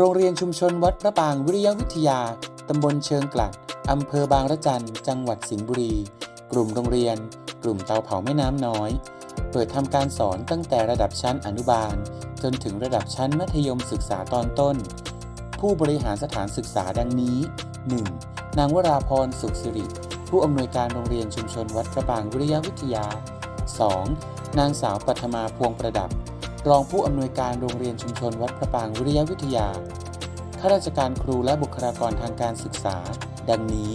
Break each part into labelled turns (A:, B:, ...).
A: โรงเรียนชุมชนวัดพระปางวิริยวิทยา ตำบลเชิงกลัด อำเภอบางระจัน จังหวัดสิงห์บุรี กลุ่มโรงเรียน กลุ่มเตาเผาแม่น้ำน้อย เปิดทำการสอนตั้งแต่ระดับชั้นอนุบาล จนถึงระดับชั้นมัธยมศึกษาตอนต้น ผู้บริหารสถานศึกษาดังนี้ 1. นางวราพรสุขสิริ ผู้อำนวยการโรงเรียนชุมชนวัดพระปางวิริยวิทยา 2. นางสาวปัทมาพวงประดับ รองผู้อำนวยการโรงเรียนชุมชนวัดพระปางวิริยวิทยา ข้าราชการครูและบุคลากรทางการศึกษา ดังนี้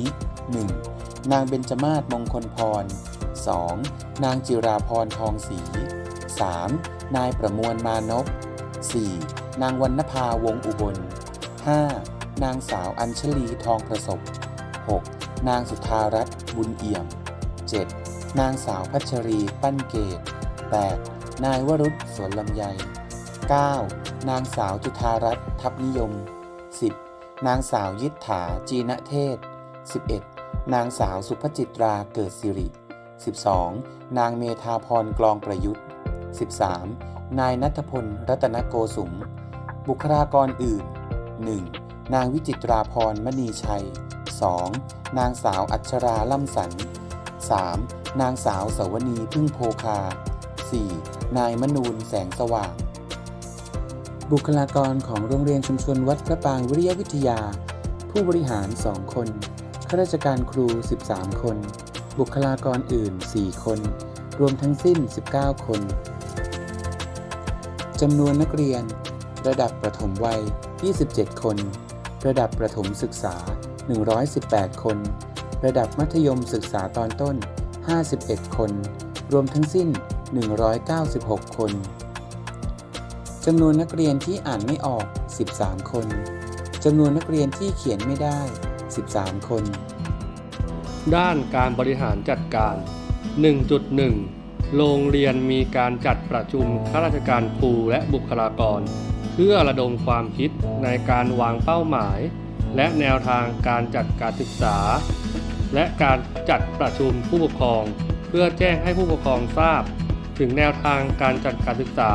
A: 1. นางเบญจมาศมงคลพร 2. นางจิราพรทองศรี 3. นายประมวลมานพ 4. นางวรรณภาวงอุบล 5. นางสาวอัญชลีทองประสบ 6. นางสุธารัตน์บุญเอี่ยม 7. นางสาวพัชรี ปั้นเกต 8. นายวรุษสวนลำไย 9. นางสาวจุธารัตน์ทับนิยม 10. นางสาวยิทธาจีนเทศ 11. นางสาวสุภจิตราเกิดสิริ 12. นางเมธาพรกลองประยุทธ์ 13. นายนัทพลรัตนโกสุม บุคลากรอื่น 1. นางวิจิตราพรมณีชัย 2. นางสาวอัชราล่ำสัน 3. นางสาวสวนีพึ่งโพคา 4. นายมนูนแสงสว่าง บุคลากรของโรงเรียนชุมชนวัดพระปางวิริยวิทยา ผู้บริหาร 2 คนข้าราชการครู 13 คน บุคลากรอื่น 4 คน รวมทั้งสิ้น 19 คนจำนวนนักเรียน ระดับประถมวัย 27 คน ระดับประถมศึกษา 118 คน ระดับมัธยมศึกษาตอนต้น 51 คน รวมทั้งสิ้น 196 คนจำนวนนักเรียนที่อ่านไม่ออก 13 คนจำนวนนักเรียนที่เขียนไม่ได้ 13 คน
B: ด้านการบริหารจัดการ 1.1 โรงเรียนมีการจัดประชุมข้าราชการครูและบุคลากร เพื่อระดมความคิดในการวางเป้าหมาย และแนวทางการจัดการศึกษา และการจัดประชุมผู้ปกครอง เพื่อแจ้งให้ผู้ปกครองทราบ ถึงแนวทางการจัดการศึกษา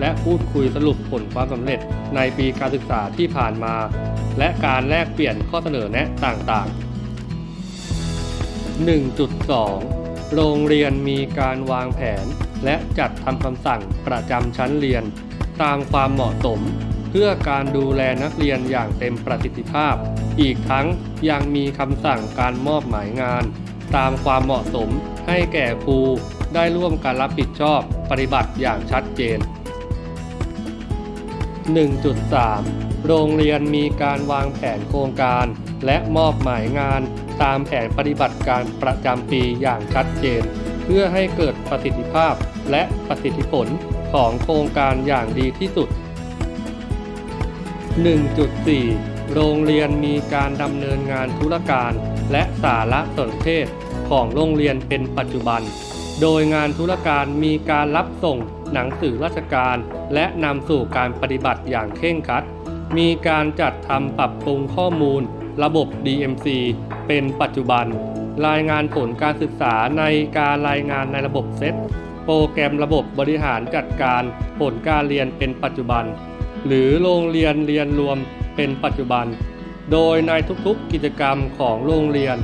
B: และพูดคุยสรุปผลความสำเร็จในปีการศึกษาที่ผ่านมา และการแลกเปลี่ยนข้อเสนอแนะต่างๆ 1.2 โรงเรียนมีการวางแผน และจัดทำคำสั่งประจำชั้นเรียน ตามความเหมาะสม เพื่อการดูแลนักเรียนอย่างเต็มประสิทธิภาพ อีกทั้งยังมีคำสั่งการมอบหมายงาน ตามความเหมาะสมให้แก่ครูได้ร่วมการรับผิดชอบปฏิบัติอย่างชัดเจน 1.3 โรงเรียนมีการวางแผนโครงการ และมอบหมายงานตามแผนปฏิบัติการประจำปีอย่างชัดเจน เพื่อให้เกิดประสิทธิภาพและประสิทธิผลของโครงการอย่างดีที่สุด 1.4 โรงเรียนมีการดำเนินงานธุรการ และสารสนเทศของโรงเรียนเป็นปัจจุบัน โดยงานธุรการมีการรับส่งหนังสือราชการ และนำสู่การปฏิบัติอย่างเคร่งครัด มีการจัดทำปรับปรุงข้อมูล ระบบ DMC เป็นปัจจุบัน รายงานผลการศึกษาในการรายงานในระบบเซตโปรแกรมระบบบริหารจัดการผลการเรียนเป็นปัจจุบัน หรือโรงเรียนเรียนรวมเป็นปัจจุบัน โดยในทุกๆกิจกรรมของโรงเรียน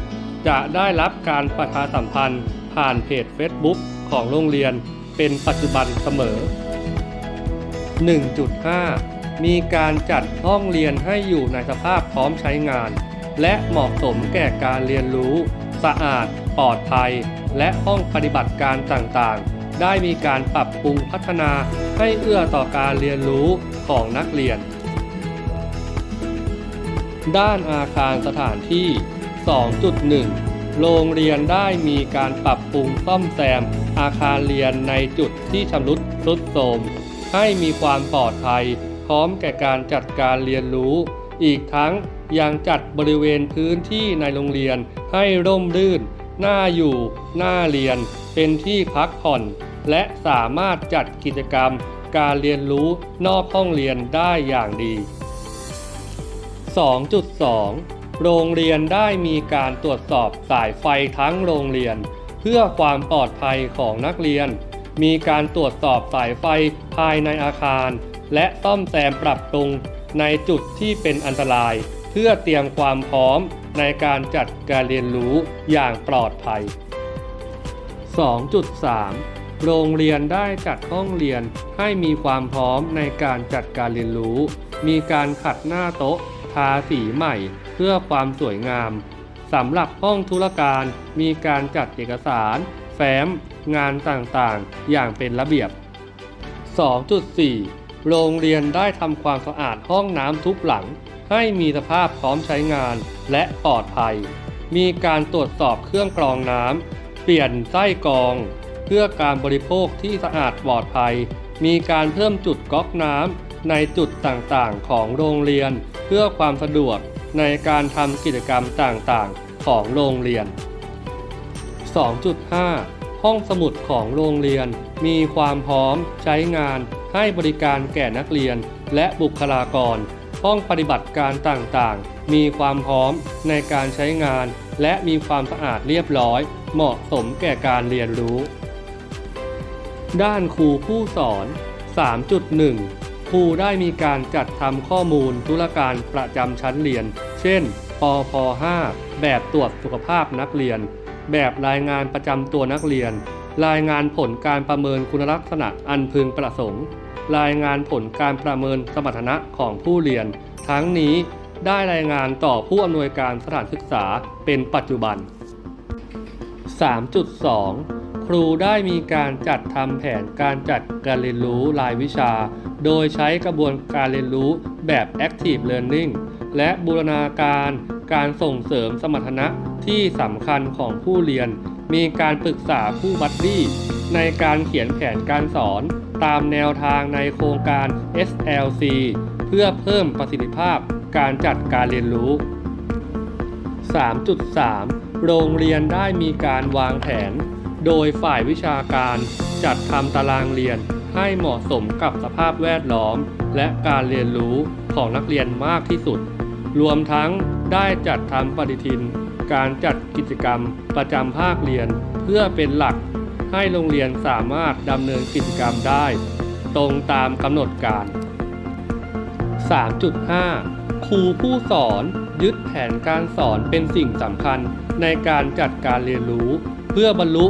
B: จะได้รับการประชาสัมพันธ์ ผ่านเพจ Facebook ของโรงเรียนเป็นปัจจุบันเสมอ 1.5 มีการจัดห้องเรียนให้อยู่ในสภาพพร้อมใช้งาน และเหมาะสมแก่การเรียนรู้ สะอาด ปลอดภัย และห้องปฏิบัติการต่างๆ ได้มีการปรับปรุงพัฒนาให้เอื้อต่อการเรียนรู้ของนักเรียน ด้านอาคารสถานที่ 2.1 โรงเรียนได้มีการปรับปรุงซ่อมแซม อาคารเรียนในจุดที่ชำรุดทรุดโทรมให้มีความปลอดภัย พร้อมแก่การจัดการเรียนรู้ อีกทั้งยังจัดบริเวณพื้นที่ในโรงเรียนให้ร่มรื่น น่าอยู่ น่าเรียน เป็นที่พักผ่อน และสามารถจัดกิจกรรม การเรียนรู้นอกห้องเรียนได้อย่างดี 2.2 โรงเรียนได้มีการตรวจสอบสายไฟทั้งโรงเรียน เพื่อความปลอดภัยของนักเรียน มีการตรวจสอบสายไฟภายในอาคาร และซ่อมแซมปรับปรุงในจุดที่เป็นอันตราย เพื่อเตรียมความพร้อมในการจัดการเรียนรู้อย่างปลอดภัย 2.3 โรงเรียนได้จัดห้องเรียนให้มีความพร้อมในการจัดการเรียนรู้ มีการขัดหน้าโต๊ะ ทาสีใหม่เพื่อความสวยงามสำหรับห้องธุรการมีการจัดเอกสาร แฟ้ม งานต่างๆ อย่างเป็นระเบียบ 2.4 โรงเรียนได้ทำความสะอาดห้องน้ำทุกหลัง ให้มีสภาพพร้อมใช้งานและปลอดภัย มีการตรวจสอบเครื่องกรองน้ำ เปลี่ยนไส้กรอง เพื่อการบริโภคที่สะอาดปลอดภัย มีการเพิ่มจุดก๊อกน้ำในจุดต่างๆ ของโรงเรียน พื่อความสะดวกในการทำกิจกรรมต่างๆ ของโรงเรียน 2.5 ห้องสมุดของโรงเรียน มีความพร้อมใช้งานให้บริการแก่นักเรียนและบุคลากร ห้องปฏิบัติการต่างๆ มีความพร้อมในการใช้งาน และมีความสะอาดเรียบร้อย เหมาะสมแก่การเรียนรู้ ด้านครูผู้สอน 3.1 ครูได้มีการจัดทำข้อมูลธุรการประจำชั้นเรียน เช่น ปพ5แบบตรวจสุขภาพนักเรียน แบบรายงานประจำตัวนักเรียน รายงานผลการประเมินคุณลักษณะอันพึงประสงค์ รายงานผลการประเมินสมรรถนะของผู้เรียน ทั้งนี้ได้รายงานต่อผู้อำนวยการสถานศึกษาเป็นปัจจุบัน 3.2 ครูได้มีการจัดทำแผนการจัดการเรียนรู้รายวิชา โดยใช้กระบวนการเรียนรู้แบบ Active Learning และบูรณาการการส่งเสริมสมรรถนะที่สำคัญของผู้เรียน มีการปรึกษาผู้บัดดี้ในการเขียนแผนการสอน ตามแนวทางในโครงการ SLC เพื่อเพิ่มประสิทธิภาพการจัดการเรียนรู้ 3.3 โรงเรียนได้มีการวางแผน โดยฝ่ายวิชาการจัดทำตารางเรียนให้เหมาะสมกับสภาพแวดล้อม และการเรียนรู้ของนักเรียนมากที่สุด รวมทั้งได้จัดทำปฏิทิน การจัดกิจกรรมประจำภาคเรียน เพื่อเป็นหลักให้โรงเรียนสามารถดำเนินกิจกรรมได้ ตรงตามกำหนดการ 3.5 ครูผู้สอนยึดแผนการสอนเป็นสิ่งสำคัญในการจัดการเรียนรู้ เพื่อบรรลุ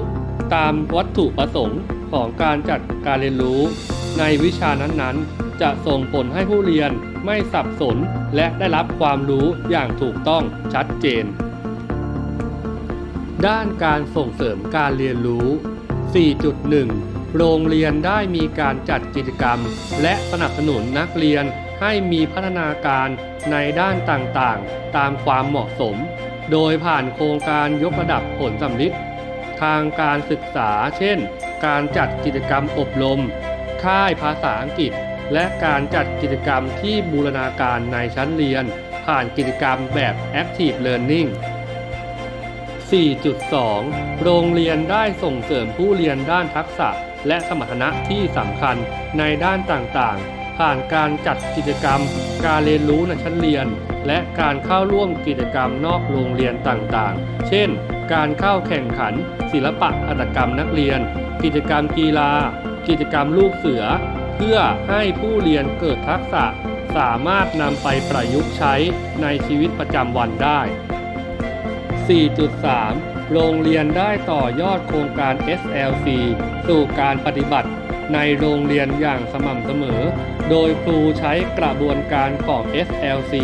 B: ตามวัตถุประสงค์ของการจัดการเรียนรู้ ในวิชานั้นๆ จะส่งผลให้ผู้เรียนไม่สับสนและได้รับความรู้อย่างถูกต้องชัดเจน ด้านการส่งเสริมการเรียนรู้ 4.1 โรงเรียนได้มีการจัดกิจกรรม และสนับสนุนนักเรียนให้มีพัฒนาการในด้านต่างๆ ตามความเหมาะสม โดยผ่านโครงการยกระดับผลสำลิด ทางการศึกษา เช่น การจัดกิจกรรมอบรม ค่ายภาษาอังกฤษ และการจัดกิจกรรมที่บูรณาการในชั้นเรียน ผ่านกิจกรรมแบบ Active Learning 4.2 โรงเรียนได้ส่งเสริมผู้เรียนด้านทักษะและสมรรถนะที่สำคัญในด้านต่างๆ ผ่านการจัดกิจกรรม การเรียนรู้ในชั้นเรียน และการเข้าร่วมกิจกรรมนอกโรงเรียนต่างๆ เช่น การเข้าแข่งขัน ศิลปะหัตกรรมนักเรียน กิจกรรมกีฬา กิจกรรมลูกเสือ เพื่อให้ผู้เรียนเกิดทักษะ สามารถนำไปประยุกต์ใช้ในชีวิตประจำวันได้ 4.3 โรงเรียนได้ต่อยอดโครงการ SLC สู่การปฏิบัติในโรงเรียนอย่างสม่ำเสมอ โดยครูใช้กระบวนการของ SLC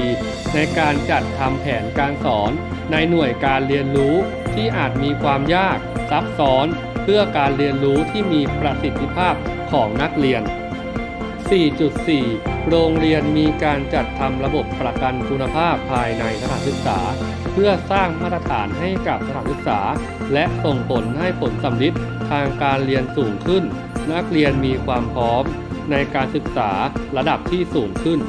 B: ในการจัดทำแผนการสอนในหน่วยการเรียนรู้ ที่อาจมีความยากซับซ้อน เพื่อการเรียนรู้ที่มีประสิทธิภาพของนักเรียน 4.4 โรงเรียนมีการจัดทำระบบประกันคุณภาพภายในสถานศึกษา เพื่อสร้างมาตรฐานให้กับสถานศึกษา และส่งผลให้ผลสำลิดทางการเรียนสูงขึ้น นักเรียนมีความพร้อมในการศึกษาระดับที่สูงขึ้น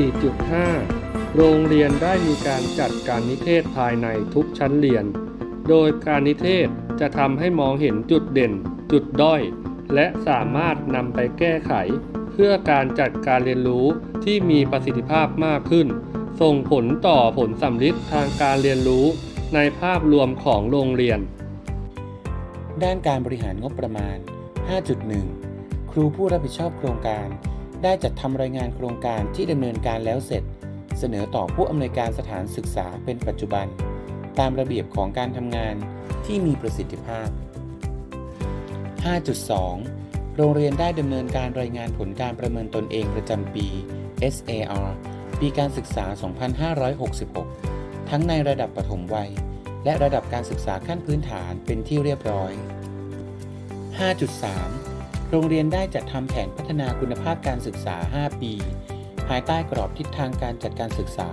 B: 4.5 โรงเรียนได้มีการจัดการนิเทศภายในทุกชั้นเรียน โดยการนิเทศจะทำให้มองเห็นจุดเด่น จุดด้อย และสามารถนำไปแก้ไข เพื่อการจัดการเรียนรู้ที่มีประสิทธิภาพมากขึ้น ส่งผลต่อผลสำลิดทางการเรียนรู้ในภาพรวมของโรงเรียน
A: ด้านการบริหารงบประมาณ 5.1 ครูผู้รับผิดชอบโครงการ ได้จัดทำรายงานโครงการที่ดำเนินการแล้วเสร็จ เสนอต่อผู้อำนวยการสถานศึกษาเป็นปัจจุบัน ตามระเบียบของการทำงานที่มีประสิทธิภาพ 5.2 โรงเรียนได้ดำเนินการรายงานผลการประเมินตนเองประจำปี SAR ปีการศึกษา 2566 ทั้งในระดับปฐมวัย และระดับการศึกษาขั้นพื้นฐานเป็นที่เรียบร้อย 5.3 โรงเรียนได้จัดทำแผนพัฒนาคุณภาพการศึกษา 5 ปี ภายใต้กรอบทิศทางการจัดการศึกษา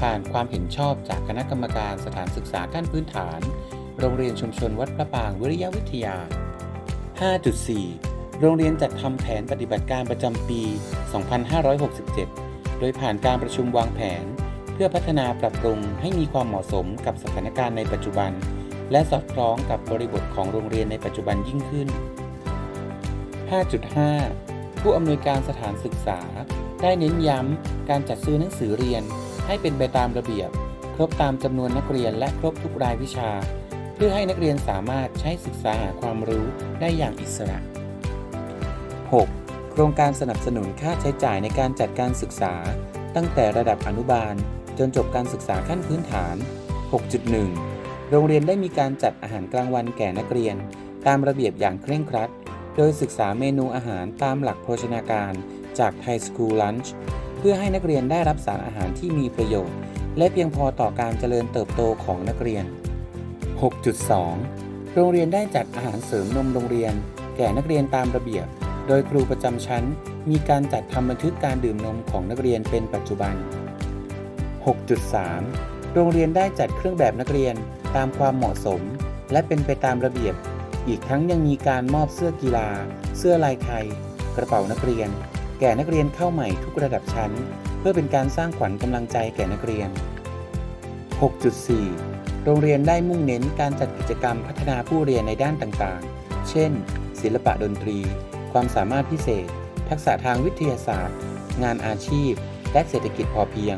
A: ผ่านความเห็นชอบจากคณะกรรมการสถานศึกษาขั้นพื้นฐาน โรงเรียนชุมชนวัดพระปางวิริยวิทยา 5.4 โรงเรียนจัดทำแผนปฏิบัติการประจำปี 2567 โดยผ่านการประชุมวางแผน เพื่อพัฒนาปรับปรุงให้มีความเหมาะสมกับสถานการณ์ในปัจจุบัน และสอดคล้องกับบริบทของโรงเรียนในปัจจุบันยิ่งขึ้น 5.5 ผู้อำนวยการสถานศึกษา ได้เน้นย้ำการจัดซื้อหนังสือเรียน ให้เป็นไปตามระเบียบ ครบตามจำนวนนักเรียนและครบทุกรายวิชา เพื่อให้นักเรียนสามารถใช้ศึกษาหาความรู้ได้อย่างอิสระ 6. โครงการสนับสนุนค่าใช้จ่ายในการจัดการศึกษา ตั้งแต่ระดับอนุบาล จนจบการศึกษาขั้นพื้นฐาน 6.1 โรงเรียนได้มีการจัดอาหารกลางวันแก่นักเรียน ตามระเบียบอย่างเคร่งครัด โดยศึกษาเมนูอาหารตามหลักโภชนาการ จากไทยสคูลลันช์เพื่อให้นักเรียนได้รับสารอาหารที่มีประโยชน์ และเพียงพอต่อการเจริญเติบโตของนักเรียน 6.2 โรงเรียนได้จัดอาหารเสริมนมโรงเรียน แก่นักเรียนตามระเบียบ โดยครูประจำชั้น มีการจัดทำบันทึกการดื่มนมของนักเรียนเป็นปัจจุบัน 6.3 โรงเรียนได้จัดเครื่องแบบนักเรียนตามความเหมาะสม และเป็นไปตามระเบียบ อีกทั้งยังมีการมอบเสื้อกีฬา เสื้อลายไทย กระเป๋านักเรียน แก่นักเรียนเข้าใหม่ทุกระดับชั้น เพื่อเป็นการสร้างขวัญกำลังใจแก่นักเรียน 6.4 โรงเรียนได้มุ่งเน้นการจัดกิจกรรมพัฒนาผู้เรียนในด้านต่างๆ เช่น ศิลปะดนตรี ความสามารถพิเศษ ทักษะทางวิทยาศาสตร์ งานอาชีพ และเศรษฐกิจพอเพียง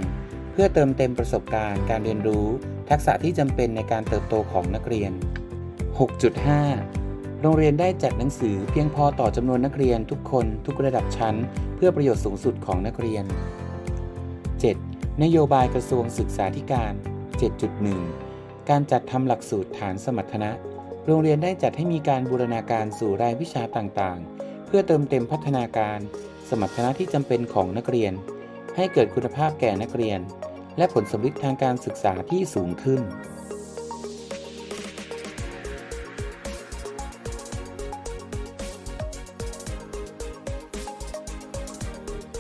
A: เพื่อเติมเต็มประสบการณ์การเรียนรู้ ทักษะที่จำเป็นในการเติบโตของนักเรียน 6.5 โรงเรียนได้จัดหนังสือเพียงพอต่อจำนวนนักเรียนทุกคนทุกระดับชั้น เพื่อประโยชน์สูงสุดของนักเรียน 7. นโยบายกระทรวงศึกษาธิการ 7.1 การจัดทำหลักสูตรฐานสมรรถนะ โรงเรียนได้จัดให้มีการบูรณาการสู่รายวิชาต่างๆ เพื่อเติมเต็มพัฒนาการ สมรรถนะที่จำเป็นของนักเรียน ให้เกิดคุณภาพแก่นักเรียน และผลสำลิดทางการศึกษาที่สูงขึ้น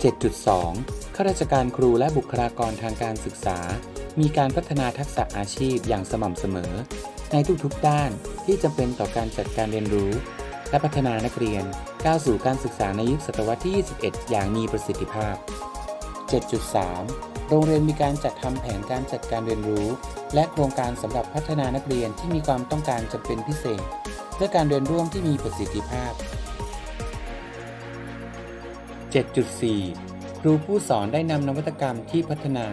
A: 7.2 ข้าราชการครูและบุคลากรทางการศึกษา มีการพัฒนาทักษะอาชีพอย่างสม่ำเสมอ ในทุกๆด้านที่จำเป็นต่อการจัดการเรียนรู้ และพัฒนานักเรียนก้าวสู่การศึกษาในยุคศตวรรษที่ 21 อย่างมีประสิทธิภาพ 7.3 โรงเรียนมีการจัดทำแผนการจัดการเรียนรู้ และโครงการสำหรับพัฒนานักเรียนที่มีความต้องการจำเป็นพิเศษ เพื่อการเรียนร่วมที่มีประสิทธิภาพ 7.4 ครูผู้สอนได้นำนวัตกรรมที่พัฒนา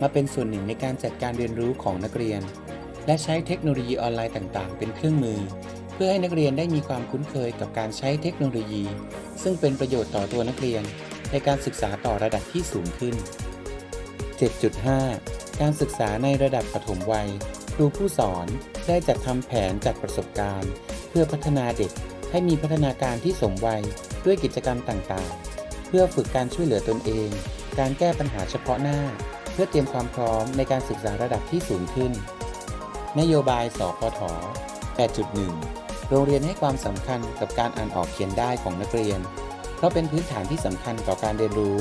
A: มาเป็นส่วนหนึ่งในการจัดการเรียนรู้ของนักเรียน และใช้เทคโนโลยีออนไลน์ต่าง ๆ เป็นเครื่องมือ เพื่อให้นักเรียนได้มีความคุ้นเคยกับการใช้เทคโนโลยี ซึ่งเป็นประโยชน์ต่อตัวนักเรียน ในการศึกษาต่อระดับที่สูงขึ้น 7.5 การศึกษาในระดับปฐมวัย ครูผู้สอนได้จัดทำแผนจากประสบการณ์ เพื่อพัฒนาเด็กให้มีพัฒนาการที่สมวัยด้วยกิจกรรมต่าง ๆ เพื่อฝึกการช่วยเหลือตนเอง การแก้ปัญหาเฉพาะหน้า เพื่อเตรียมความพร้อมในการศึกษาระดับที่สูงขึ้น นโยบาย สพท 8.1 โรงเรียนให้ความสำคัญกับการอ่านออกเขียนได้ของนักเรียน เพราะเป็นพื้นฐานที่สำคัญต่อการเรียนรู้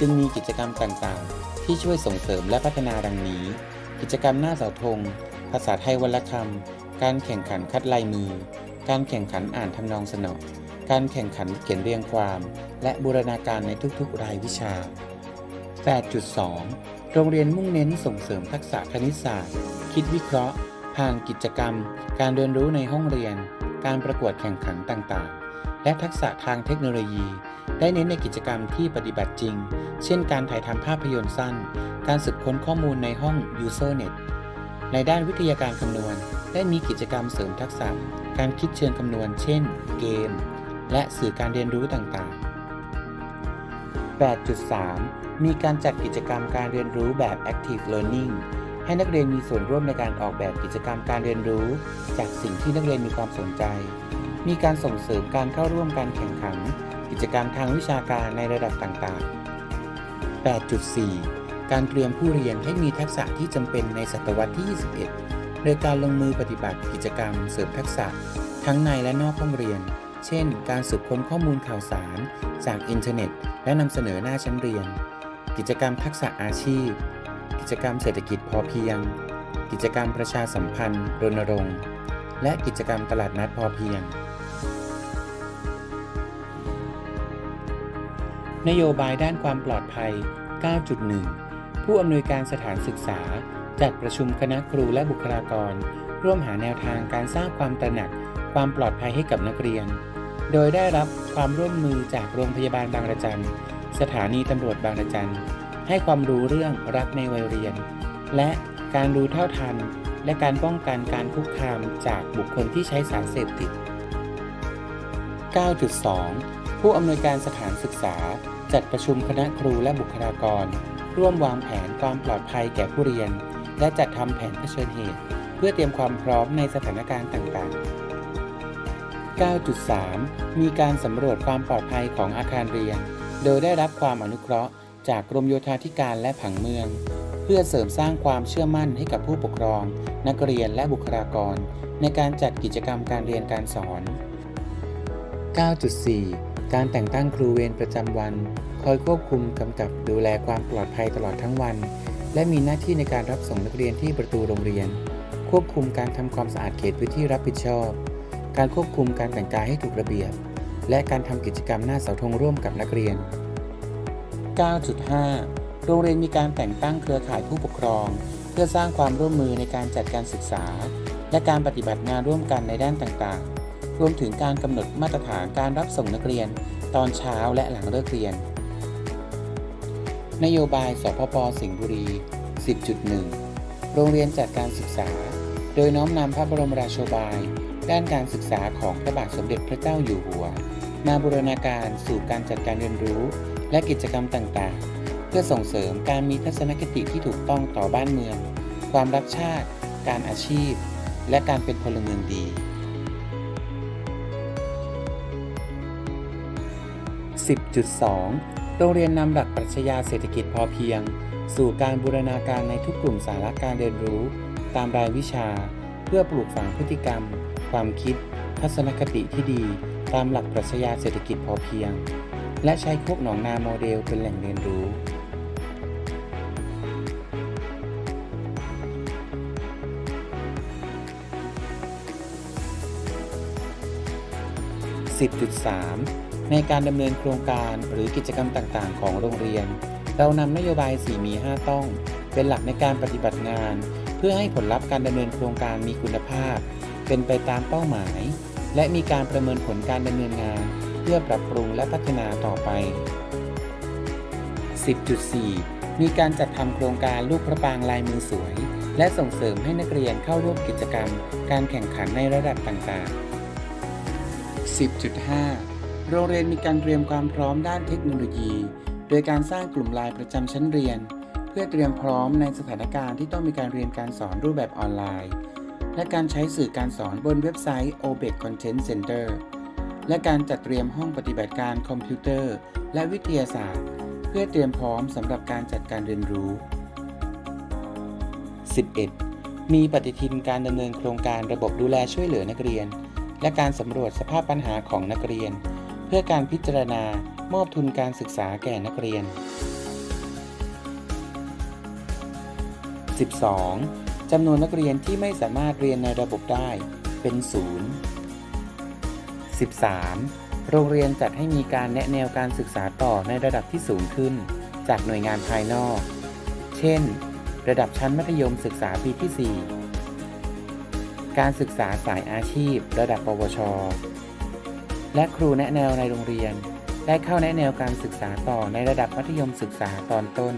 A: จึงมีกิจกรรมต่างๆ ที่ช่วยส่งเสริมและพัฒนาดังนี้ กิจกรรมหน้าเสาธง ภาษาไทยวรรณคำการแข่งขันคัดลายมือ การแข่งขันอ่านทำนองสนอ การแข่งขันเขียนเรียงความ และบูรณาการในทุกๆ รายวิชา 8.2 โรงเรียนมุ่งเน้นส่งเสริมทักษะคณิตศาสตร์ คิดวิเคราะห์ ผ่านกิจกรรม การเรียนรู้ในห้องเรียน การประกวดแข่งขันต่างๆ และทักษะทางเทคโนโลยี ได้เน้นในกิจกรรมที่ปฏิบัติจริง เช่น การถ่ายทำภาพยนตร์สั้น การสืบค้นข้อมูลในห้อง UserNet ในด้านวิทยาการคำนวณ ได้มีกิจกรรมเสริมทักษะ การคิดเชิงคำนวณ เช่น เกม และสื่อการเรียนรู้ต่างๆ 8.3 มีการจัดกิจกรรมการเรียนรู้แบบ Active Learning ให้นักเรียนมีส่วนร่วมในการออกแบบกิจกรรมการเรียนรู้ จากสิ่งที่นักเรียนมีความสนใจ มีการส่งเสริมการเข้าร่วมการแข่งขัน กิจกรรมทางวิชาการในระดับต่างๆ 8.4 การเตรียมผู้เรียนให้มีทักษะที่จำเป็นในศตวรรษที่ 21 โดยการลงมือปฏิบัติกิจกรรมเสริมทักษะ ทั้งในและนอกห้องเรียน เช่น การสืบค้นข้อมูลข่าวสาร จากอินเทอร์เน็ต และนำเสนอหน้าชั้นเรียน กิจกรรมทักษะอาชีพ กิจกรรมเศรษฐกิจพอเพียง กิจกรรมประชาสัมพันธ์รณรงค์ และกิจกรรมตลาดนัดพอเพียง นโยบายด้านความปลอดภัย 9.1 ผู้อำนวยการสถานศึกษา จัดประชุมคณะครูและบุคลากร ร่วมหาแนวทางการสร้างความตระหนักความปลอดภัยให้กับนักเรียน โดยได้รับความร่วมมือจากโรงพยาบาลบางระจัน สถานีตำรวจบางระจัน ให้ความรู้เรื่องรักในวัยเรียน และการรู้เท่าทัน และการป้องกันการคุกคามจากบุคคลที่ใช้สารเสพติด 9.2 ผู้อำนวยการสถานศึกษา จัดประชุมคณะครูและบุคลากร ร่วมวางแผนความปลอดภัยแก่ผู้เรียน และจัดทำแผนเผชิญเหตุ เพื่อเตรียมความพร้อมในสถานการณ์ต่างๆ 9.3 มีการสำรวจความปลอดภัยของอาคารเรียน โดยได้รับความอนุเคราะห์จากกรมโยธาธิการและผังเมือง เพื่อเสริมสร้างความเชื่อมั่นให้กับผู้ปกครอง นักเรียนและบุคลากร ในการจัดกิจกรรมการเรียนการสอน 9.4 การแต่งตั้งครูเวรประจำวัน คอยควบคุมกำกับดูแลความปลอดภัยตลอดทั้งวัน และมีหน้าที่ในการรับส่งนักเรียนที่ประตูโรงเรียน ควบคุมการทำความสะอาดเขตพื้นที่รับผิดชอบ การควบคุมการแต่งกายให้ถูกระเบียบ และการทำกิจกรรมหน้าเสาธงร่วมกับนักเรียน 9.5 โรงเรียนมีการแต่งตั้งเครือข่ายผู้ปกครอง เพื่อสร้างความร่วมมือในการจัดการศึกษา และการปฏิบัติงานร่วมกันในด้านต่างๆ รวมถึงการกำหนดมาตรฐานการรับส่งนักเรียน ตอนเช้าและหลังเลิกเรียน นโยบายสพปสิงห์บุรี 10.1 โรงเรียนจัดการศึกษา โดยน้อมนำพระบรมราโชบาย ด้านการศึกษาของพระบาทสมเด็จพระเจ้าอยู่หัว มาบูรณาการสู่การจัดการเรียนรู้ และกิจกรรมต่างๆ เพื่อส่งเสริมการมีทัศนคติที่ถูกต้องต่อบ้านเมือง ความรักชาติ การอาชีพ และการเป็นพลเมืองดี 10.2 โรงเรียนนำหลักปรัชญาเศรษฐกิจพอเพียง สู่การบูรณาการในทุกกลุ่มสาระการเรียนรู้ ตามรายวิชา เพื่อปลูกฝังพฤติกรรม ความคิด ทัศนคติที่ดี ตามหลักปรัชญาเศรษฐกิจพอเพียง และใช้โคกหนองนาโมเดลเป็นแหล่งเรียนรู้10.3 ในการดำเนินโครงการหรือกิจกรรมต่างๆ ของโรงเรียน เรานำนโยบาย 4 มี 5 ต้อง เป็นหลักในการปฏิบัติงาน เพื่อให้ผลลัพธ์การดำเนินโครงการมีคุณภาพ เป็นไปตามเป้าหมาย และมีการประเมินผลการดำเนินงาน เพื่อปรับปรุงและพัฒนาต่อไป 10.4 มีการจัดทำโครงการลูกพระปางลายมือสวย และส่งเสริมให้นักเรียนเข้าร่วมกิจกรรม การแข่งขันในระดับต่างๆ 10.5 โรงเรียนมีการเตรียมความพร้อมด้านเทคโนโลยี โดยการสร้างกลุ่มไลน์ประจำชั้นเรียน เพื่อเตรียมพร้อมในสถานการณ์ที่ต้องมีการเรียนการสอนรูปแบบออนไลน์ และการใช้สื่อการสอนบนเว็บไซต์ OBEC Content Center และการจัดเตรียมห้องปฏิบัติการคอมพิวเตอร์ และวิทยาศาสตร์ เพื่อเตรียมพร้อมสำหรับการจัดการเรียนรู้ 11. มีปฏิทินการดำเนินโครงการระบบดูแลช่วยเหลือนักเรียน และการสำรวจสภาพปัญหาของนักเรียน เพื่อการพิจารณามอบทุนการศึกษาแก่นักเรียน 12. จำนวนนักเรียนที่ไม่สามารถเรียนในระบบได้เป็นศูนย์ 13. โรงเรียนจัดให้มีการแนะแนวการศึกษาต่อในระดับที่สูงขึ้น จากหน่วยงานภายนอก เช่น ระดับชั้นมัธยมศึกษาปีที่ 4 การศึกษาสายอาชีพ ระดับปวช และครูแนะแนวในโรงเรียน ได้เข้าแนะแนวการศึกษาต่อในระดับมัธยมศึกษาตอนต้น